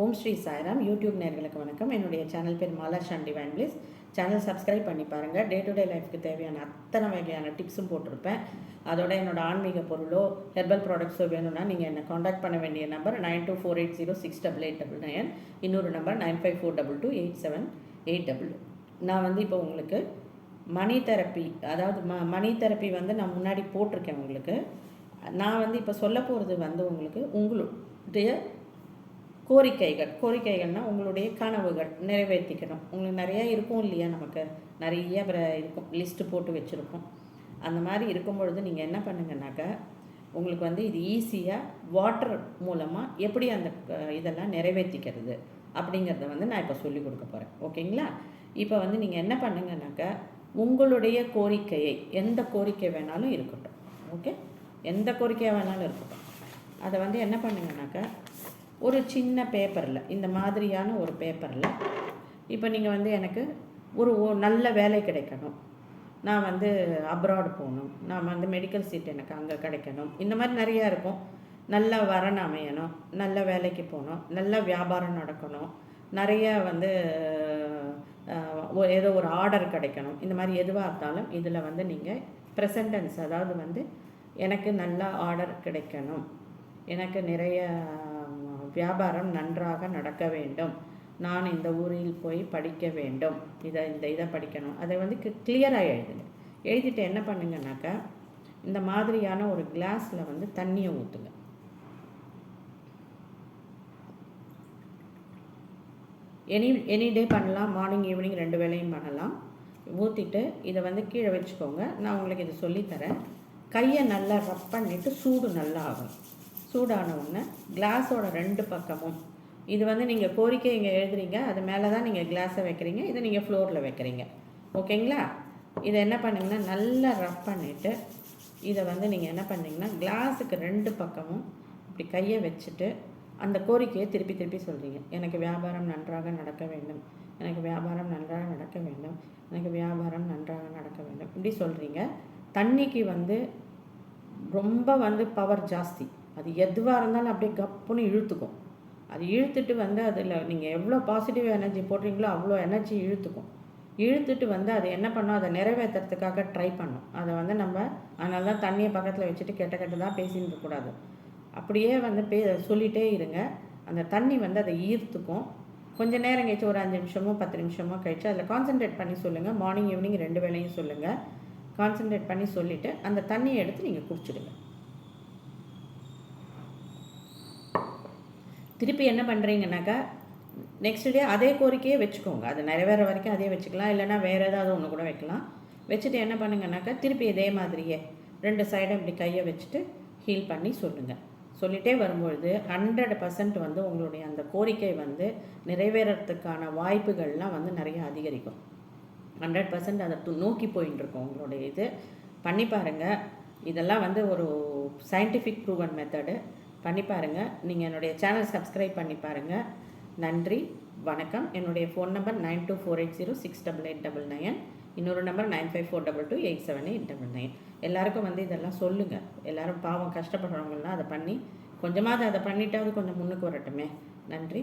ஓம் Sri Sairam. YouTube நேர்களுக்கு வணக்கம். என்னுடைய சேனல் பேர் Mala Shan divine channel subscribe பண்ணி பாருங்கள் டே டு டே லைஃப்க்கு தேவையான அத்தனை வகையான டிப்ஸும் போட்டிருப்பேன். அதோட என்னோடய ஆன்மீக பொருளோ ஹெர்பல் ப்ராடக்ட்ஸோ வேணும்னா நீங்கள் என்னை காண்டாக்ட் பண்ண வேண்டிய number nine two four eight zero six double eight double nine இன்னொரு number nine five four double two eight seven eight double. நான் வந்து இப்போ உங்களுக்கு மணி தெரப்பி அதாவது ம மணி தெரப்பி வந்து நான் முன்னாடி போட்டிருக்கேன் உங்களுக்கு. நான் வந்து இப்போ சொல்ல போகிறது வந்து உங்களுக்கு உங்களுடைய கோரிக்கைகள். கோரிக்கைகள்னால் உங்களுடைய கனவுகள் நிறைவேற்றிக்கணும். உங்களுக்கு நிறையா இருக்கும் இல்லையா? நமக்கு நிறைய இருக்கும். லிஸ்ட்டு போட்டு வச்சுருக்கோம் அந்த மாதிரி இருக்கும் பொழுது நீங்கள் என்ன பண்ணுங்கன்னாக்கா உங்களுக்கு வந்து இது ஈஸியாக வாட்டர் மூலமாக எப்படி அந்த இதெல்லாம் நிறைவேற்றிக்கிறது அப்படிங்கிறத வந்து நான் இப்போ சொல்லி கொடுக்க போகிறேன் ஓகேங்களா? இப்போ வந்து நீங்கள் என்ன பண்ணுங்கன்னாக்கா உங்களுடைய கோரிக்கையை எந்த கோரிக்கை வேணாலும் இருக்கட்டும். ஓகே? எந்த கோரிக்கையாக வேணாலும் இருக்கட்டும். அதை வந்து என்ன பண்ணுங்கனாக்கா ஒரு சின்ன பேப்பரில் இந்த மாதிரியான ஒரு பேப்பரில் இப்போ நீங்கள் வந்து எனக்கு ஒரு நல்ல வேலை கிடைக்கணும். நான் வந்து அப்ராட் போகணும். நான் வந்து மெடிக்கல் சீட் எனக்கு அங்கே கிடைக்கணும். இந்த மாதிரி நிறையா இருக்கும். நல்ல வரன் அமையணும். நல்ல வேலைக்கு போகணும். நல்ல வியாபாரம் நடக்கணும். நிறைய வந்து ஏதோ ஒரு ஆர்டர் கிடைக்கணும். இந்த மாதிரி எதுவாக இருந்தாலும் இதில் வந்து நீங்கள் ப்ரெசன்டென்ஸ் அதாவது வந்து எனக்கு நல்ல ஆர்டர் கிடைக்கணும். எனக்கு நிறைய வியாபாரம் நன்றாக நடக்க வேண்டும். நான் இந்த ஊரில் போய் படிக்க வேண்டும். இதை இந்த இதை படிக்கணும். அதை வந்து கிளியராக எழுதுங்க. எழுதிட்டு என்ன பண்ணுங்கனாக்கா இந்த மாதிரியான ஒரு கிளாஸில் வந்து தண்ணியை ஊற்றுங்க எனி எனி டே பண்ணலாம். மார்னிங் ஈவினிங் ரெண்டு வேளையும் பண்ணலாம். ஊற்றிட்டு இதை வந்து கீழே வச்சுக்கோங்க. நான் உங்களுக்கு இதை சொல்லித்தரேன். கையை நல்லா ரப் பண்ணிவிட்டு சூடு நல்லா ஆகும் சூடான உடனே கிளாஸோட ரெண்டு பக்கமும். இது வந்து நீங்கள் கோரிக்கை இங்கே எழுதுறீங்க அது மேலே தான் நீங்கள் கிளாஸை வைக்கிறீங்க இதை நீங்கள் ஃப்ளோரில் வைக்கிறீங்க. ஓகேங்களா? இதை என்ன பண்ணுங்கன்னா நல்லா ரப் பண்ணிவிட்டு இதை வந்து நீங்கள் என்ன பண்ணீங்கன்னா கிளாஸுக்கு ரெண்டு பக்கமும் இப்படி கையை வச்சுட்டு அந்த கோரிக்கையை திருப்பி திருப்பி சொல்கிறீங்க எனக்கு வியாபாரம் நன்றாக நடக்க வேண்டும். எனக்கு வியாபாரம் நன்றாக நடக்க வேண்டும். எனக்கு வியாபாரம் நன்றாக நடக்க வேண்டும். இப்படி சொல்கிறீங்க தண்ணிக்கு வந்து ரொம்ப வந்து பவர் ஜாஸ்தி. அது எதுவாக இருந்தாலும் அப்படியே கப்புன்னு இழுத்துக்கும். அது இழுத்துட்டு வந்து அதில் நீங்கள் எவ்வளோ பாசிட்டிவ் எனர்ஜி போடுறீங்களோ அவ்வளோ எனர்ஜி இழுத்துக்கும். இழுத்துட்டு வந்து அது என்ன பண்ணோம் அதை நிறைவேற்றுறதுக்காக ட்ரை பண்ணும் அதை வந்து நம்ம அதனால தான் தண்ணியை பக்கத்தில் வச்சுட்டு கெட்ட கெட்டதாக பேசின்னு இருக்கக்கூடாது அப்படியே வந்து பே சொல்லிகிட்டே இருங்க. அந்த தண்ணி வந்து அதை ஈர்த்துக்கும். கொஞ்சம் நேரம் கழிச்சு ஒரு அஞ்சு நிமிஷமோ பத்து நிமிஷமோ கழிச்சு அதில் கான்சென்ட்ரேட் பண்ணி சொல்லுங்கள் மார்னிங் ஈவினிங் ரெண்டு வேளையும் சொல்லுங்கள் கான்சென்ட்ரேட் பண்ணி சொல்லிவிட்டு அந்த தண்ணியை எடுத்து நீங்கள் குடிச்சிடுங்க. திருப்பி என்ன பண்ணுறீங்கனாக்கா நெக்ஸ்ட் டே அதே கோரிக்கையே வச்சுக்கோங்க. அது நிறைவேற வரைக்கும் அதே வச்சுக்கலாம். இல்லைன்னா வேறு ஏதாவது ஒன்று கூட வைக்கலாம். வச்சுட்டு என்ன பண்ணுங்கனாக்கா திருப்பி இதே மாதிரியே ரெண்டு சைடும் இப்படி கையை வச்சுட்டு ஹீல் பண்ணி சொல்லுங்கள் சொல்லிகிட்டே வரும்பொழுது ஹண்ட்ரட் பர்சன்ட் வந்து உங்களுடைய அந்த கோரிக்கை வந்து நிறைவேறத்துக்கான வாய்ப்புகள்லாம் வந்து நிறைய அதிகரிக்கும். ஹண்ட்ரட் பர்சன்ட் அதை து- நோக்கி போயின்னு இருக்கும் உங்களுடைய இது. பண்ணி பாருங்கள் இதெல்லாம் வந்து ஒரு சயின்டிஃபிக் ப்ரூவன் மெத்தடு பண்ணி பாருங்கள் நீங்கள் என்னுடைய சேனல் சப்ஸ்கிரைப் பண்ணி பாருங்கள் நன்றி வணக்கம். என்னுடைய phone number nine two four eight zero six double eight double nine. இன்னொரு number nine five four double two eight seven eight double nine. எல்லாருக்கும் வந்து இதெல்லாம் சொல்லுங்கள் எல்லோரும் பாவம் கஷ்டப்படுறவங்கலாம் அதை பண்ணி கொஞ்சமாவது அதை பண்ணிட்டாவது கொஞ்சம் முன்னுக்கு வரட்டுமே. நன்றி.